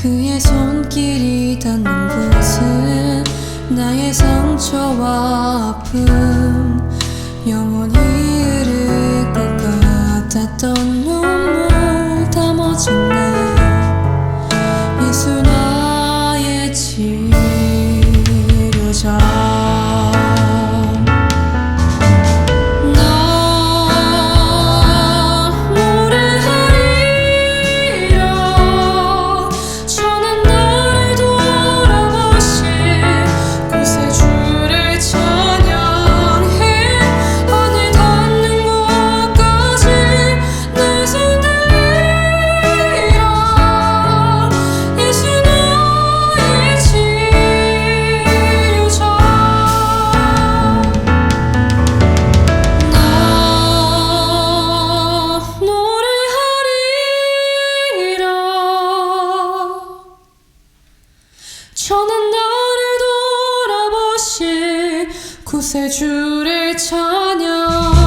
그의 손길이 닿는 곳은 나의 상처와 아픔. 영원히 흐를 것 같았던 눈물 다 멎었 천한 나를 돌아보신 구세주를 찬양